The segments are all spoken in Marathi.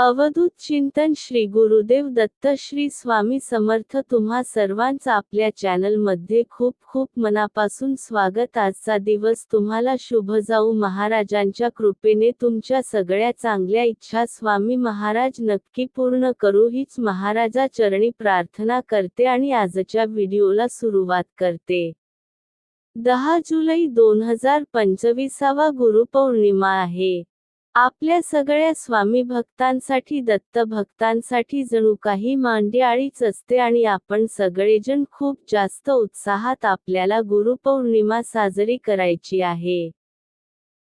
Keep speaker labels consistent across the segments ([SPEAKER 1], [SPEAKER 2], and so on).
[SPEAKER 1] अवधूत चिंतन श्री गुरुदेव दत्त श्री स्वामी समर्थ तुम्हा सर्वांचं आपल्या चॅनलमध्ये खूप खूप मनापासून स्वागत. आजचा दिवस तुम्हाला शुभ जाऊ. महाराजांच्या कृपेने तुमच्या सगळ्या चांगल्या इच्छा स्वामी महाराज नक्की पूर्ण करू. हीच महाराजा चरणी प्रार्थना करते आणि आजच्या व्हिडिओला सुरुवात करते. दहा जुलै दोन हजार पंचवीसावा गुरुपौर्णिमा आहे. आपल्या सगळ्या स्वामी भक्तांसाठी दत्त भक्तांसाठी जणू काही मांड्याळीच असते आणि आपण सगळेजण खूप जास्त उत्साहात आपल्याला गुरुपौर्णिमा साजरी करायची आहे.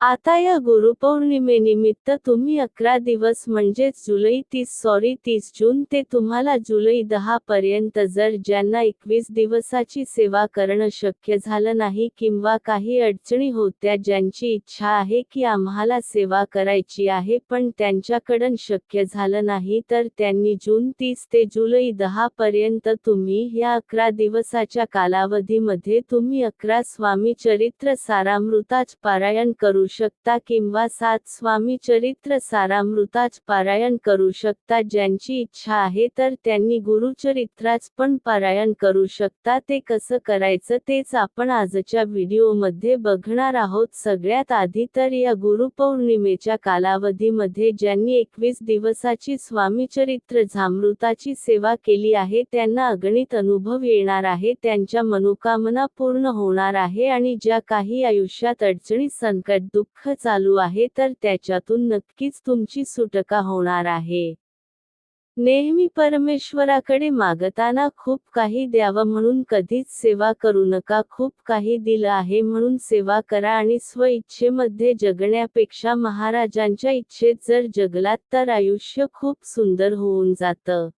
[SPEAKER 1] आता या गुरुपौर्णिमेनिमित्त तुम्ही अकरा दिवस म्हणजेच जुलै तीस सॉरी तीस जून ते तुम्हाला जुलै दहा पर्यंत जर ज्यांना एकवीस दिवसाची सेवा करणं शक्य झालं नाही किंवा काही अडचणी होत्या ज्यांची इच्छा आहे की आम्हाला सेवा करायची आहे पण त्यांच्याकडून शक्य झालं नाही तर त्यांनी जून तीस ते जुलै दहा पर्यंत तुम्ही या अकरा दिवसाच्या कालावधीमध्ये तुम्ही अकरा स्वामी चरित्र सारामृताच पारायण करू शकता किंवा सात स्वामी चरित्र सारामृताच पारायण करू शकता. ज्यांची इच्छा आहे तर त्यांनी गुरुचरित्राच पण पारायण करू शकता. ते कसं करायचं तेच आपण आजच्या व्हिडिओमध्ये बघणार आहोत. सगळ्यात आधी तर या गुरुपौर्णिमेच्या कालावधीमध्ये ज्यांनी एकवीस दिवसाची स्वामीचरित्र झामृताची सेवा केली आहे त्यांना अगणित अनुभव येणार आहे त्यांच्या मनोकामना पूर्ण होणार आहे आणि ज्या काही आयुष्यात अडचणी संकट दुःख चालू आहे तर त्याच्यातून नक्कीच तुमची सुटका होणार आहे. नेहमी परमेश्वराकडे मागताना खूप काही द्यावं म्हणून कधीच सेवा करू नका खूप काही दिलं आहे म्हणून सेवा करा आणि स्व इच्छेमध्ये जगण्यापेक्षा महाराजांच्या इच्छेत जर जगलात तर आयुष्य खूप सुंदर होऊन जातं.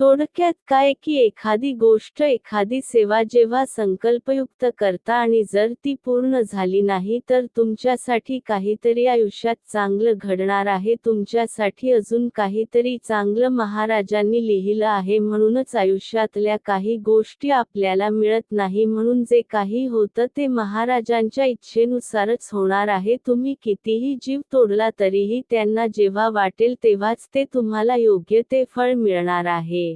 [SPEAKER 1] थोडक्यात काय की एखादी गोष्ट एखादी सेवा जेव्हा संकल्पयुक्त करता आणि जर ती पूर्ण झाली नाही तर तुमच्यासाठी काहीतरी आयुष्यात चांगलं घडणार आहे. तुमच्यासाठी अजून काहीतरी चांगलं महाराजांनी लिहिलं आहे. म्हणूनच आयुष्यातल्या काही गोष्टी आपल्याला मिळत नाही. म्हणून जे काही होतं ते महाराजांच्या इच्छेनुसारच होणार आहे. तुम्ही कितीही जीव तोडला तरीही त्यांना जेव्हा वाटेल तेव्हाच ते तुम्हाला योग्य ते फळ मिळणार आहे.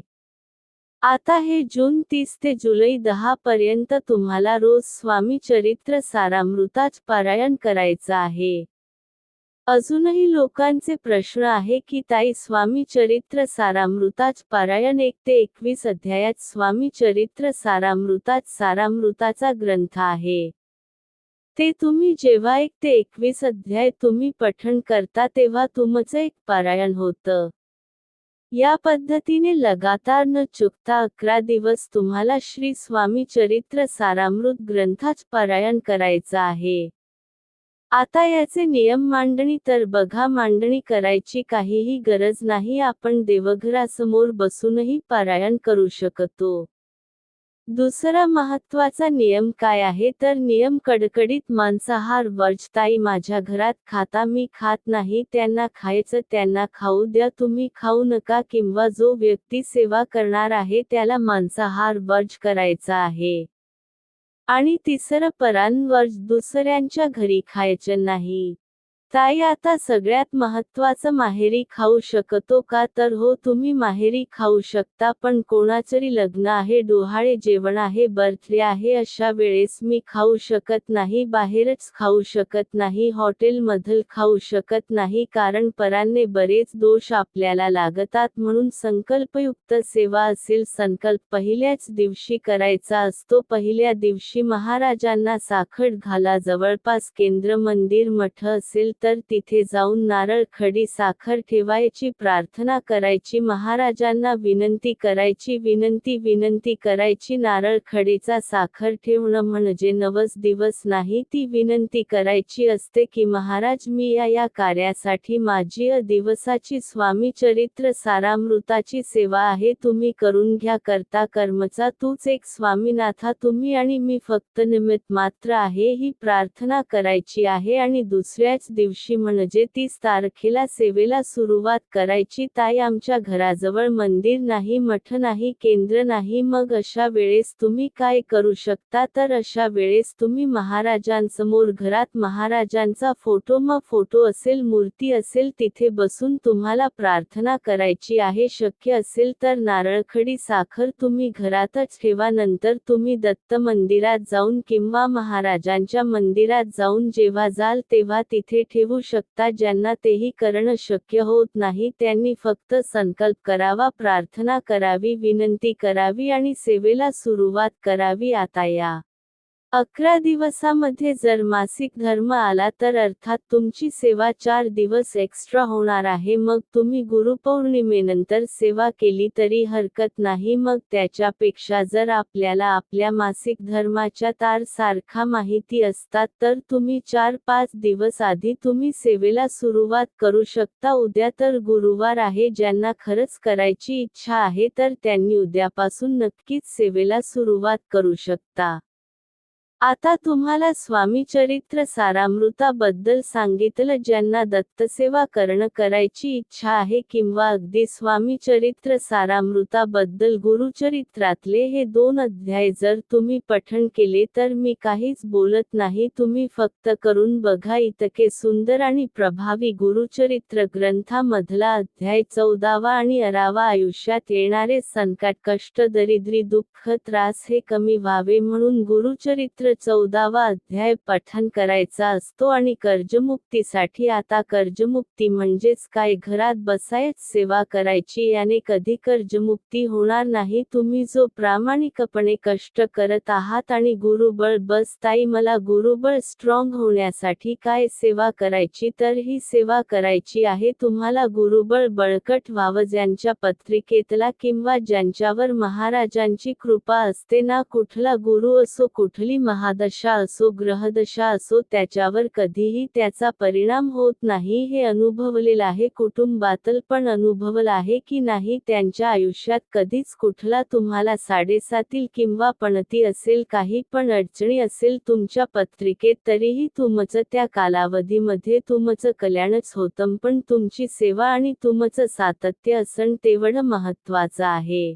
[SPEAKER 1] आता हे जून तीस ते जुलै दहा पर्यंत तुम्हाला रोज स्वामी चरित्र सारामृताच पारायण करायचं आहे. अजूनही लोकांचे प्रश्न आहे की ताई स्वामी चरित्र सारामृताच पारायण एक ते एकवीस अध्यायात स्वामी चरित्र सारामृताच सारामृताचा ग्रंथ आहे. ते तुम्ही जेव्हा एक ते एकवीस अध्याय तुम्ही पठण करता तेव्हा तुमचं एक पारायण होतं. या पद्धतीने लगातार न चुकता अकरा दिवस तुम्हाला श्री स्वामी चरित्र सारामृत ग्रंथाच पारायण करायचं आहे. आता याचे नियम मांडणी तर बघा मांडणी करायची काहीही गरज नाही आपण देवघरासमोर बसूनही पारायण करू शकतो. दुसरा महत्त्वाचा नियम काय आहे? तर नियम कडकडीत मांसाहार वर्जताई माझ्या घरात खाता मी खात नाही त्यांना खायचं त्यांना खाऊ द्या तुम्ही खाऊ नका किंवा जो व्यक्ती सेवा करणार आहे त्याला मांसाहार वर्ज करायचा आहे. आणि तिसरं परान वर्ज दुसऱ्यांच्या घरी खायचं नाही. ताई आता सगळ्यात महत्वाचं माहेरी खाऊ शकतो का? तर हो तुम्ही माहेरी खाऊ शकता पण कोणाचरी लग्न आहे डोहाळे जेवण आहे बर्थडे आहे अशा वेळेस मी खाऊ शकत नाही बाहेरच खाऊ शकत नाही हॉटेलमधल खाऊ शकत नाही कारण परांने बरेच दोष आपल्याला लागतात म्हणून संकल्पयुक्त सेवा असेल संकल्प पहिल्याच दिवशी करायचा असतो पहिल्या दिवशी महाराजांना साखर घाला जवळपास केंद्र मंदिर मठ असेल तर तिथे जाऊन नारळ खडी साखर ठेवायची प्रार्थना करायची महाराजांना विनंती करायची विनंती विनंती करायची नारळ खडीचा साखर ठेवणं म्हणजे नवस दिवस नाही ती विनंती करायची असते की महाराज मी या या कार्यासाठी माझी अ दिवसाची स्वामी चरित्र सारामृताची सेवा आहे तुम्ही करून घ्या करता कर्मचा तूच एक स्वामीनाथा तुम्ही आणि मी फक्त निमित्त मात्र आहे ही प्रार्थना करायची आहे आणि दुसऱ्याच दिवशी दिवशी म्हणजे तीस तारखेला सेवेला सुरुवात करायची. ताई आमच्या घराजवळ मंदिर नाही मठ नाही केंद्र नाही. मग अशा वेळेस तुम्ही काय करू शकता? तर अशा वेळेस तुम्ही महाराजांसमोर घरात महाराजांचा फोटो मग फोटो असेल मूर्ती असेल तिथे बसून तुम्हाला प्रार्थना करायची आहे. शक्य असेल तर नारळखडी साखर तुम्ही घरातच ठेवा. नंतर तुम्ही दत्त मंदिरात जाऊन किंवा महाराजांच्या मंदिरात जाऊन जेव्हा जाल तेव्हा तिथे ठेवा. शकता ज्यांना तेही करणं शक्य होत नाही. त्यांनी फक्त संकल्प करावा प्रार्थना करावी विनंती करावी आणि सेवेला सुरुवात करावी. आता या अकरा दिवसामध्ये जर मासिक धर्म आला तर अर्थात तुमची सेवा चार दिवस एक्स्ट्रा होणार आहे. मग तुम्ही गुरुपौर्णिमेनंतर सेवा केली तरी हरकत नाही. मग त्याच्यापेक्षा जर आपल्याला आपल्या मासिक धर्माच्या तार सारखा माहिती असतात तर तुम्ही चार पाच दिवस आधी तुम्ही सेवेला सुरुवात करू शकता. उद्या तर गुरुवार आहे. ज्यांना खरंच करायची इच्छा आहे तर त्यांनी उद्यापासून नक्कीच सेवेला सुरुवात करू शकता. आता तुम्हाला स्वामी चरित्र सारामृताबद्दल सांगितलं ज्यांना दत्तसेवा करणं करायची इच्छा आहे किंवा अगदी स्वामी चरित्र सारामृताबद्दल गुरुचरित्रातले हे दोन अध्याय जर तुम्ही पठण केले तर मी काहीच बोलत नाही. तुम्ही फक्त करून बघा इतके सुंदर आणि प्रभावी गुरुचरित्र ग्रंथामधला अध्याय चौदावा आणि अरावा आयुष्यात येणारे संकट कष्ट दरिद्री दुःख त्रास हे कमी व्हावे म्हणून गुरुचरित्र चौदावा अध्याय पठन करायचा असतो आणि कर्जमुक्तीसाठी आता कर्जमुक्ती म्हणजेच काय? घरात बसायच सेवा करायची याने कधी कर्जमुक्ती होणार नाही. तुम्ही जो प्रामाणिकपणे कष्ट करत आहात आणि गुरुबळ बस ताई मला गुरुबळ स्ट्रॉंग होण्यासाठी काय सेवा करायची? तर ही सेवा करायची आहे. तुम्हाला गुरुबळ बळकट व्हावं. ज्यांच्या पत्रिकेतला किंवा ज्यांच्यावर महाराजांची कृपा असते ना कुठला गुरु असो कुठली महा महादशा असो ग्रहदशा असो त्याच्यावर कधीही त्याचा परिणाम होत नाही हे अनुभवलेलं आहे. कुटुंबातल पण अनुभवलं आहे की नाही त्यांच्या आयुष्यात कधीच कुठला तुम्हाला साडेसातील किंवा पणती असेल काही पण अडचणी असेल तुमच्या पत्रिकेत तरीही तुमचं त्या कालावधीमध्ये तुमचं कल्याणच होतं. पण तुमची सेवा आणि तुमचं सातत्य असण तेवढं महत्वाचं आहे.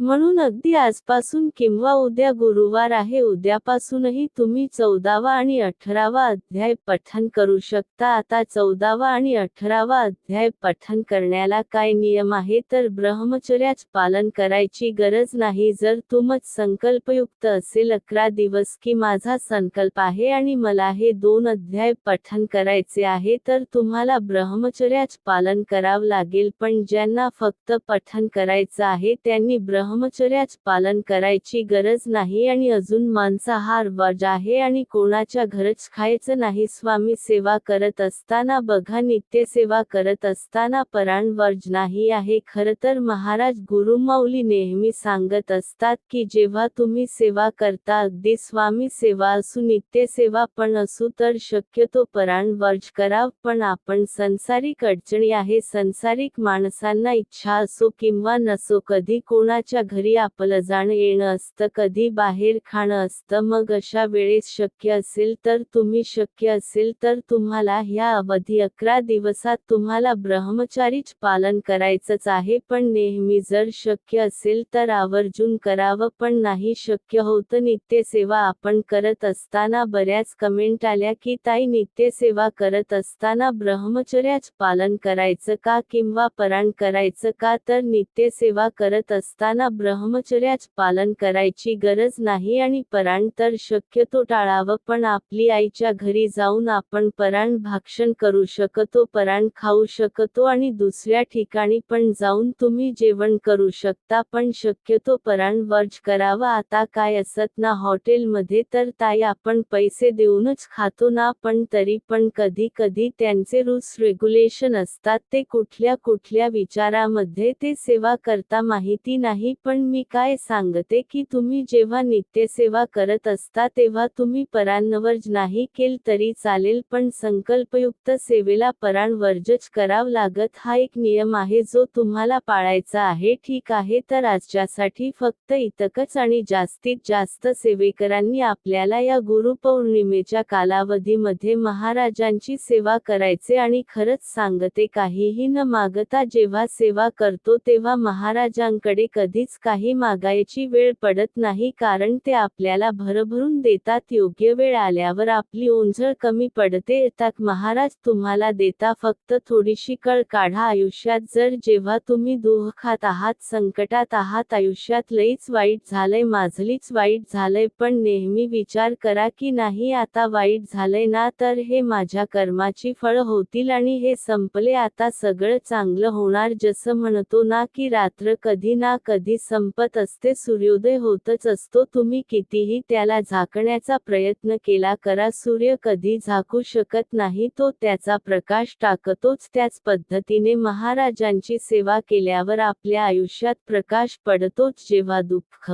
[SPEAKER 1] म्हणून अगदी आजपासून किंवा उद्या गुरुवार आहे उद्यापासूनही तुम्ही चौदावा आणि अठरावा अध्याय पठन करू शकता. आता चौदावा आणि अठरावा अध्याय पठन करण्याला काय नियम आहे? तर ब्रह्मचर्याच पालन करायची गरज नाही. जर तुमच संकल्पयुक्त असेल अकरा दिवस की माझा संकल्प आहे आणि मला हे दोन अध्याय पठन करायचे आहे तर तुम्हाला ब्रह्मचर्याच पालन करावं लागेल. पण ज्यांना फक्त पठन करायचं आहे त्यांनी ब्रह्म ब्रह्मचर्याच पालन करायची गरज नाही आणि अजून मांसाहार वर्ज आहे आणि कोणाच्या घरच खायचं नाही. स्वामी सेवा करत असताना बघा नित्य सेवा करत असताना पराण वर्ज नाही आहे. खर तर महाराज गुरुमाऊली नेहमी सांगत असतात की जेव्हा तुम्ही सेवा करता अगदी स्वामी सेवा असू नित्य सेवा पण असू तर शक्यतो पराण वर्ज कराव पण आपण संसारिक अडचणी आहे संसारिक माणसांना इच्छा असो किंवा नसो कधी कोणाच्या घरी आपलं जाणं येणं असतं कधी बाहेर खाणं असतं मग अशा वेळेस शक्य असेल तर तुम्ही शक्य असेल तर तुम्हाला ह्या अवधी अकरा दिवसात तुम्हाला ब्रह्मचारीच पालन करायचंच आहे पण नेहमी जर शक्य असेल तर आवर्जून करावं पण नाही शक्य होतं नित्यसेवा आपण करत असताना बऱ्याच कमेंट आल्या की ताई नित्यसेवा करत असताना ब्रह्मचर्याच पालन करायचं का? किंवा पराण करायचं का? तर नित्यसेवा करत असताना ब्रह्मचर्याच पालन करायची गरज नाही आणि पराण तर शक्यतो टाळावं पण आपली आईच्या घरी जाऊन आपण पराण भाक्षण करू शकतो पराण खाऊ शकतो आणि दुसऱ्या ठिकाणी पण जाऊन तुम्ही जेवण करू शकता पण शक्यतो पराण वर्ज करावा. आता काय असत ना हॉटेलमध्ये तर ताई आपण पैसे देऊनच खातो ना पण तरी पण कधी कधी त्यांचे रूल्स रेग्युलेशन असतात ते कुठल्या कुठल्या विचारामध्ये ते सेवा करता माहिती नाही पण मी काय सांगते की तुम्ही जेव्हा नित्यसेवा करत असता तेव्हा तुम्ही परांवर्ज नाही केल तरी चालेल पण संकल्पयुक्त सेवेला परांवर्जच कराव लागत हा एक नियम आहे जो तुम्हाला पाळायचा आहे. ठीक आहे तर आजच्यासाठी फक्त इतकच आणि जास्तीत जास्त सेवेकरांनी आपल्याला या गुरुपौर्णिमेच्या कालावधीमध्ये महाराजांची सेवा करायचे आणि खरंच सांगते काहीही न मागता जेव्हा सेवा करतो तेव्हा महाराजांकडे कधी कधीच काही मागायची वेळ पडत नाही कारण ते आपल्याला भरभरून देतात. योग्य वेळ आल्यावर आपली ओंझळ कमी पडते. येतात. महाराज तुम्हाला देता फक्त थोडीशी कळ काढा आयुष्यात. जर जेव्हा तुम्ही दुःखात आहात संकटात आहात आयुष्यात लईच वाईट झालंय माझलीच वाईट झालंय पण नेहमी विचार करा की नाही आता वाईट झालंय ना तर हे माझ्या कर्माची फळ होतील आणि हे संपले. आता सगळं चांगलं होणार. जसं म्हणतो ना की रात्र कधी ना कधी संपत असते सूर्योदय होतच असतो. तुम्ही कितीही त्याला झाकण्याचा प्रयत्न केला करा सूर्य कधी झाकू शकत नाही तो त्याचा प्रकाश टाकतोच. त्याच पद्धतीने महाराजांची सेवा केल्यावर आपल्या आयुष्यात प्रकाश पडतोच जेव्हा दुःख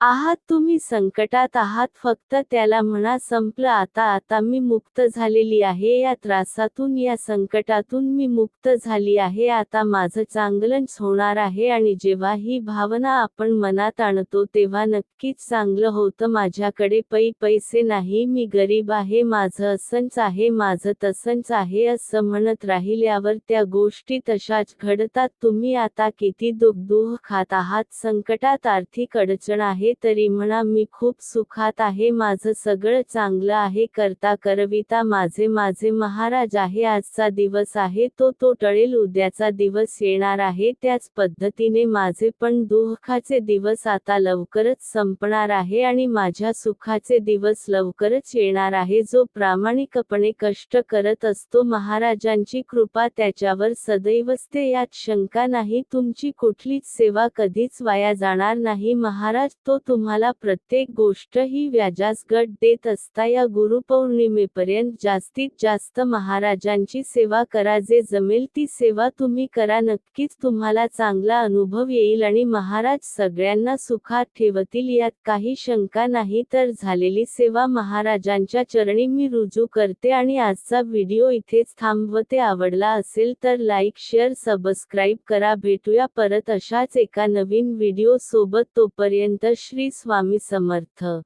[SPEAKER 1] आहात तुम्ही संकटात आहात फक्त त्याला म्हणा संपलं आता आता मी मुक्त झालेली आहे या त्रासातून या संकटातून मी मुक्त झाली आहे आता माझं चांगलंच होणार आहे आणि जेव्हा ही भावना आपण मनात आणतो तेव्हा नक्कीच चांगलं होतं माझ्याकडे पै पैसे नाही मी गरीब आहे माझं असंच आहे माझं तसंच आहे असं म्हणत राहिल्यावर त्या गोष्टी तशाच घडतात तुम्ही आता किती दुःख खात आहात संकटात आर्थिक अडचण आहे आहे तरी म्हणा मी खूप सुखात आहे माझं सगळं चांगलं आहे करता करविता माझे माझे महाराज आहे आजचा दिवस आहे तो तो टळेल उद्याचा दिवस येणार आहे त्याच पद्धतीने माझे पण दुःखाचे दिवस आता लवकरच संपणार आहे आणि माझ्या सुखाचे दिवस लवकरच येणार आहे जो प्रामाणिकपणे कष्ट करत असतो महाराजांची कृपा त्याच्यावर सदैव असते यात शंका नाही तुमची कुठलीच सेवा कधीच वाया जाणार नाही महाराज तो तुम्हाला प्रत्येक गोष्ट ही व्याजास गट देत असता या गुरुपौर्णिमेपर्यंत जास्तीत जास्त महाराजांची सेवा करा जे जमेल ती सेवा तुम्ही करा. नक्कीच तुम्हाला चांगला अनुभव येईल आणि महाराज सगळ्यांना सुखात ठेवतील यात काही शंका नाही. तर झालेली सेवा महाराजांच्या चरणी मी रुजू करते आणि आजचा व्हिडिओ इथेच थांबवते. आवडला असेल तर लाईक शेअर सबस्क्राईब करा. भेटूया परत अशाच एका नवीन व्हिडिओ सोबत तोपर्यंत श्री स्वामी समर्थ.